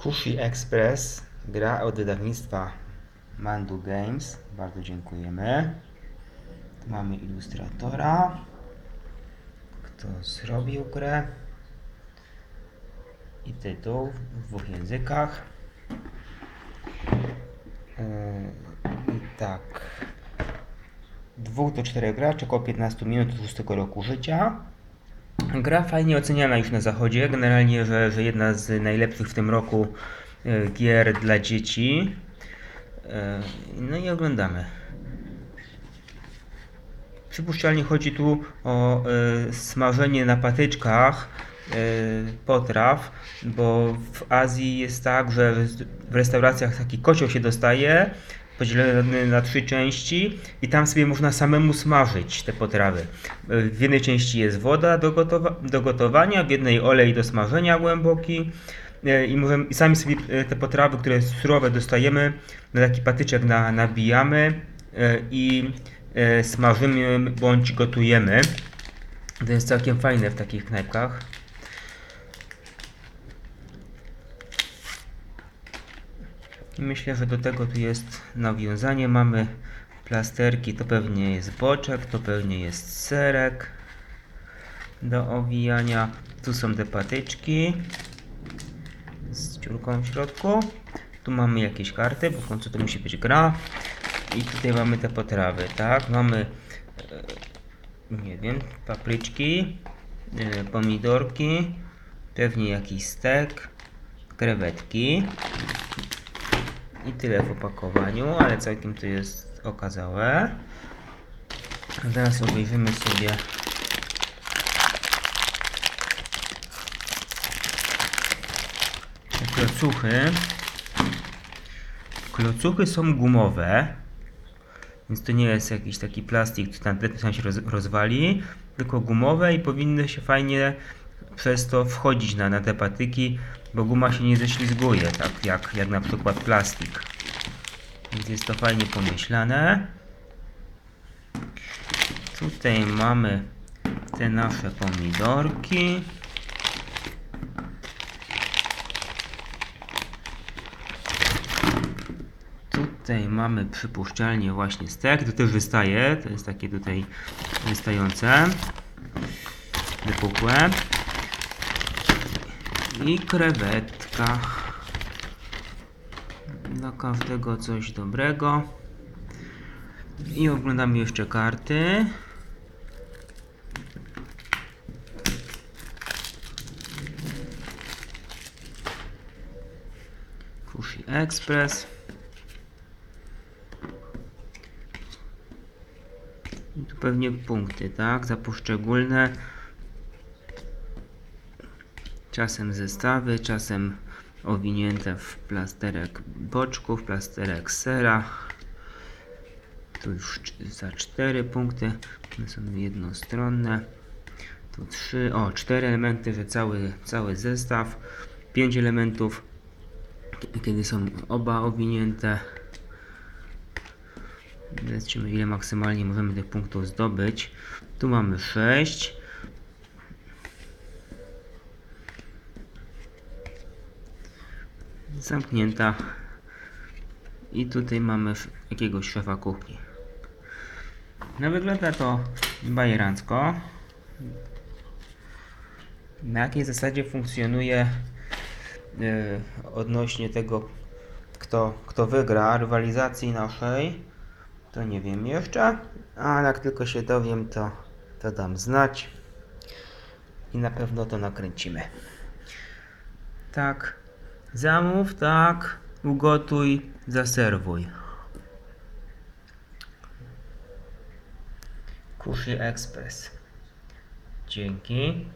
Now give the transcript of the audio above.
Kushi Express, gra od wydawnictwa Mandu Games. Bardzo dziękujemy. Tu mamy ilustratora, kto zrobił grę i tytuł w dwóch językach. Yy, tak. Dwóch do czterech graczy, około 15 minut do 20 roku życia. Gra fajnie oceniana już na zachodzie. Generalnie, że, że jedna z najlepszych w tym roku e, gier dla dzieci. E, No i oglądamy. Przypuszczalnie chodzi tu o e, smażenie na patyczkach potraw, bo w Azji jest tak, że w restauracjach taki kocioł się dostaje, podzielony na trzy części i tam sobie można samemu smażyć te potrawy. W jednej części jest woda do, gotowa- do gotowania, w jednej olej do smażenia głęboki e, i, możemy, i sami sobie e, te potrawy, które surowe dostajemy, na taki patyczek na, nabijamy e, i smażymy bądź gotujemy. To jest całkiem fajne w takich knajpkach. I myślę, że do tego tu jest nawiązanie. Mamy plasterki, to pewnie jest boczek, to pewnie jest serek do owijania. Tu są te patyczki z dziurką w środku. Tu mamy jakieś karty, bo w końcu to musi być gra. I tutaj mamy te potrawy, tak? Mamy, e, nie wiem, papryczki, e, pomidorki, pewnie jakiś stek, krewetki. I tyle w opakowaniu, ale całkiem to jest okazałe. A teraz obejrzymy sobie klocuchy. Klocuchy są gumowe, więc to nie jest jakiś taki plastik, który tam tam się roz, rozwali, tylko gumowe i powinny się fajnie przez to wchodzić na, na te patyki, bo guma się nie ześlizguje, tak jak, jak na przykład plastik. Więc jest to fajnie pomyślane. Tutaj mamy te nasze pomidorki. Tutaj mamy przypuszczalnie właśnie stek, to też wystaje, to jest takie tutaj wystające, wypukłe. I krewetka. Dla każdego coś dobrego. I oglądamy jeszcze karty. Kushi Express. I tu pewnie punkty, tak? Za poszczególne. Czasem zestawy, czasem owinięte w plasterek boczków, plasterek sera. Tu już za 4 punkty. One są jednostronne. Tu 3, o 4 elementy, że cały, cały zestaw. 5 elementów, kiedy są oba owinięte. Zobaczymy ile maksymalnie możemy tych punktów zdobyć. Tu mamy 6. Zamknięta. I tutaj mamy jakiegoś szefa kuchni. No wygląda to bajerancko. Na jakiej zasadzie funkcjonuje yy, odnośnie tego, kto, kto wygra rywalizacji naszej, to nie wiem jeszcze, ale jak tylko się dowiem, to, to dam znać i na pewno to nakręcimy. Tak, zamów, tak, ugotuj, zaserwuj. Kuszy Express. Dzięki.